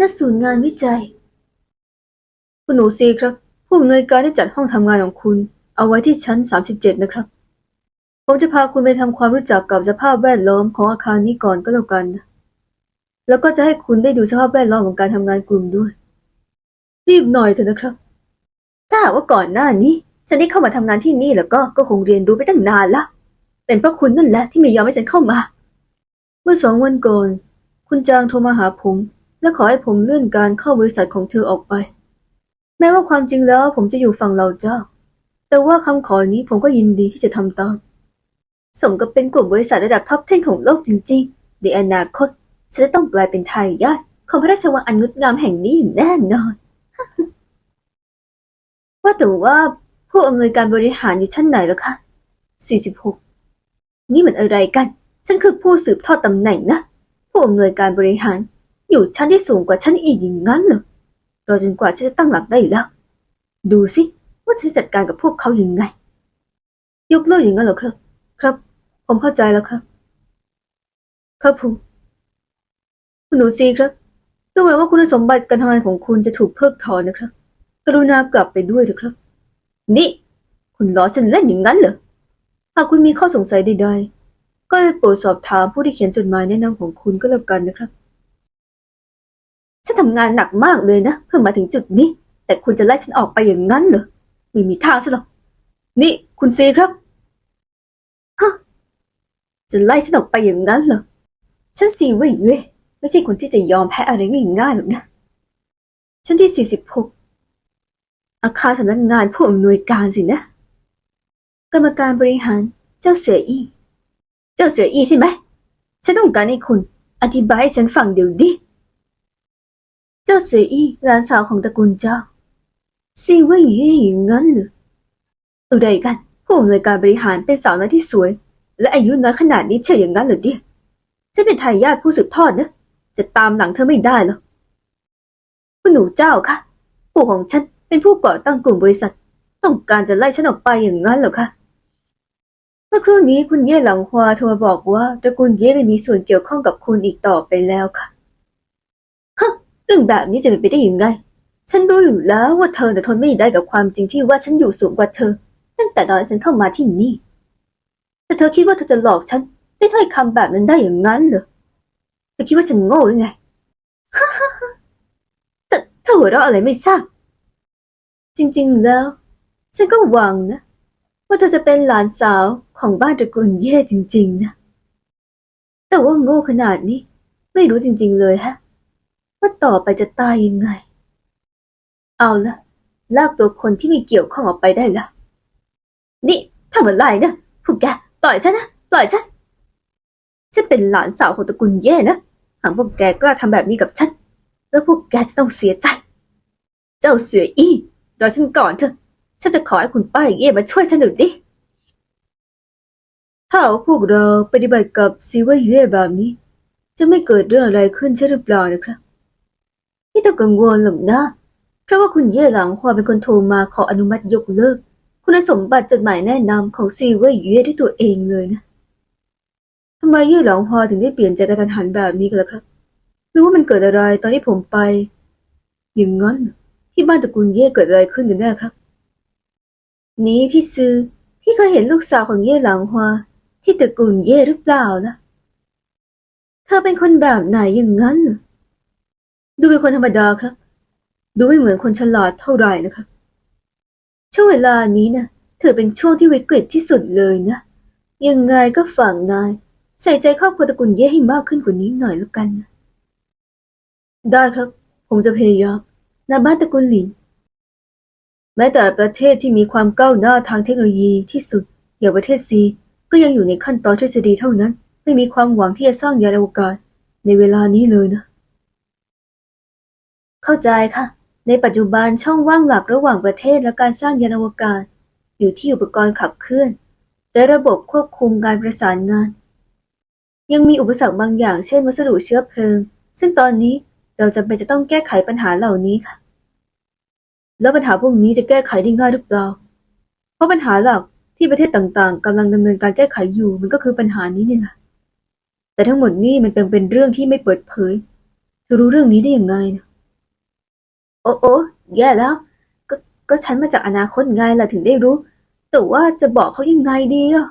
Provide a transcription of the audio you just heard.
ณศูนย์งานวิจัย คุณหนูซีครับ ผู้อำนวยการได้จัดห้องทำงานของคุณ เอาไว้ที่ชั้น 37 นะครับ ผมจะพาคุณไปทำความรู้จักกับสภาพแวดล้อมของอาคารนี้ก่อนก็แล้วกันนะแล้วก็จะให้คุณได้ดูสภาพแวดล้อมของการทำงานกลุ่มด้วย รีบหน่อยเถอะนะครับ ถ้าหากว่าก่อนหน้านี้ ฉันได้เข้ามาทำงานที่นี่แล้วก็ก็คงเรียนรู้ไปตั้งนานแล้วเป็นเพราะคุณนั่นแหละที่ไม่ยอมให้ฉันเข้ามา เมื่อสองวันก่อน คุณจางโทรมาหาผม และขอให้ผมเลื่อนการเข้าบริษัทของเธอออกไป แม้ว่าความจริงแล้วผมจะอยู่ฝั่งเราเจ้า แต่ว่าคำขอนี้ผมก็ยินดีที่จะทำตามสมกับเป็นกลุ่มบริษัทระดับท็อป 10 ของโลกจริงๆ ในอนาคตฉันจะต้องกลายเป็นทายาทของพระราชวังอันงดงามแห่งนี้อย่างแน่นอน ว่าแต่ว่าผู้อำนวยการบริหารอยู่ชั้นไหนล้วคะ 46 นี่มันอะไรกัน ฉันคือผู้สืบทอดตำแหน่งนะ ผู้อำนวยการบริหาร อยู่ชั้นที่สูงกว่าฉันอีกอย่างนั้นเหรอรอจนกว่าฉันจะตั้งหลักได้แล้ว ดูสิว่าฉันจะจัดการกับพวกเขาอยังไง ยกเลิกอย่างนั้นเหรอครับ ครับ ผมเข้าใจแล้วครับครับผมคุณหนูซีครับดูเหมือนว่าคุณสมบัติการทำงานของคุณจะถูกเพิกถอนนะครับ กรุณากลับไปด้วยเถอะครับ นี่ คุณล้อฉันเล่นอย่างนั้นเหรอหากคุณมีข้อสงสัยใดๆก็ได้โปรดสอบถามผู้ที่เขียนจดหมายแนะนำของคุณก็แล้วกันนะครับ ทำงานหนักมากเลยนะเพื่อมาถึงจุดนี้ แต่คุณจะไล่ฉันออกไปอย่างนั้นเหรอไม่มีทางซะหรอกนี่คุณซีครับฮะจะไล่ฉันออกไปอย่างนั้นเหรอฉันซีเว่ยเย่ยไม่ใช่คนที่จะยอมแพ้อะไรง่ายๆหรอกนะชั้นที่ 46 อาคารสำนักงานผู้อำนวยการสินะ กรรมการบริหารเจ้าเสืออี้ เจ้าเสืออี้ใช่ไหม ฉันต้องการให้คุณ อธิบายให้ฉันฟังเดี๋ยวนี้ จ้าเสืออี้หลานสาวของตระกูลเจ้าซีเว่ยเย่อย่างนั้นหรืออะไรกัน ผู้อำนวยการบริหารเป็นสาวน้อยที่สวย และอายุน้อยขนาดนี้เชียวอย่างนั้นหรือเนี่ยฉันเป็นทายาทผู้สืบทอดนะ จะตามหลังเธอไม่ได้หรอกคุณหนูเจ้าคะปู่ของฉันเป็นผู้ก่อตั้งกลุ่มบริษัท ต้องการจะไล่ฉันออกไปอย่างนั้นหรอคะเมื่อครู่นี้คุณเย่หลังฮวาโทรบอกว่าตระกูลเย่ไม่มีส่วนเกี่ยวข้องกับคุณอีกต่อไปแล้วค่ะฮะ รื่องแบบนี้จะเป็นไปได้ยังไง ฉันรู้อยู่แล้วว่าเธอแต่ะทนไม่ได้กับความจริงที่ว่าฉันอยู่สูงกว่าเธอ ตั้งแต่ตอนฉันเข้ามาที่นี่ แต่เธอคิดว่าเธอจะหลอกฉันด้วยถ้อยคำแบบนั้นได้อย่างนั้นเหรอ เธอคิดว่าฉันโง่หรือไงแต่เธอหัวเราะอะไรไม่ทราบ จริงๆแล้ว ฉันก็หวังนะ ว่าเธอจะเป็นหลานสาวของบ้านตระกูลเย่จริง ๆ นะ แต่ว่าโง่ขนาดนี้ ไม่รู้จริง ๆ เลยฮะ ว่าต่อไปจะตายยังไง เอาละลากตัวคนที่มีเกี่ยวข้องออกไปได้ละนี่ทำอะไรนะพวกแกปล่อยฉันนะปล่อยฉันฉันเป็นหลานสาวของตระกูลเย่นะหากพวกแกกล้าทำแบบนี้กับฉัน แล้วพวกแกจะต้องเสียใจ เจ้าเสืออี้รอฉันก่อนเถอะ ฉันจะขอให้คุณป้าเย่มาช่วยฉันหน่อยดิถ้าเอาพวกเราปฏิบัติกับซีว่าเย่แบบนี้ จะไม่เกิดเรื่องอะไรขึ้นใช่หรือเปล่านะครับ ไม่ต้องกังวลหรอกนะ เพราะว่าคุณเย่หลังฮวาเป็นคนโทรมาขออนุมัติยกเลิก คุณสมบัติจดหมายแนะนำของซีเว่าเย่ด้วยตัวเองเลยนะทำไมเย่หลังฮวาถึงได้เปลี่ยนใจกระทันหันแบบนี้กันล่ะครับรือว่ามันเกิดอะไรตอนที่ผมไป อย่างนั้นที่บ้านตระกูลเย่เกิดอะไรขึ้นกันแน่ครับ นี่พี่ซือพี่เคยเห็นลูกสาวของเย่หลังฮวาที่ตระกูลเย่หรือเปล่าล่ะ เธอเป็นคนแบบไหนอย่างนั้นเหรอ ดูเป็นคนธรรมดาครับ ดูไม่เหมือนคนฉลาดเท่าไหร่นะครับ ช่วงเวลานี้นะถือเป็นช่วงที่วิกฤตที่สุดเลยนะ ยังไงก็ฝั่งนาย ใส่ใจครอบครัวตระกูลเย่ให้มากขึ้นกว่านี้หน่อยแล้วกันนะ ได้ครับ ผมจะพยายามนาบ้านตระกูลหลิน แม้แต่ประเทศที่มีความก้าวหน้าทางเทคโนโลยีที่สุดอย่างประเทศซีก็ยังอยู่ในขั้นตอนทฤษฎีเท่านั้น ไม่มีความหวังที่จะสร้างยานอวกาศในเวลานี้เลยนะ เข้าใจค่ะ ในปัจจุบันช่องว่างหลักระหว่างประเทศและการสร้างยานอวกาศ อยู่ที่อุปกรณ์ขับเคลื่อน และระบบควบคุมการประสานงาน ยังมีอุปสรรคบางอย่างเช่นวัสดุเชื้อเพลิง ซึ่งตอนนี้เราจำเป็นจะต้องแก้ไขปัญหาเหล่านี้ค่ะ แล้วปัญหาพวกนี้จะแก้ไขได้ง่ายหรือเปล่า เพราะปัญหาหลักที่ประเทศต่างๆกำลังดำเนินการแก้ไขอยู่มันก็คือปัญหานี้นี่แหละแต่ทั้งหมดนี้มันเป็นเป็นเรื่องที่ไม่เปิดเผยเธอรู้เรื่องนี้ได้อยังไงนะ โอ้โอ้แย่แล้ว ก็ก็ฉันมาจากอนาคตไงล่ะถึงได้รู้ แต่ว่าจะบอกเขายังไงดีอะ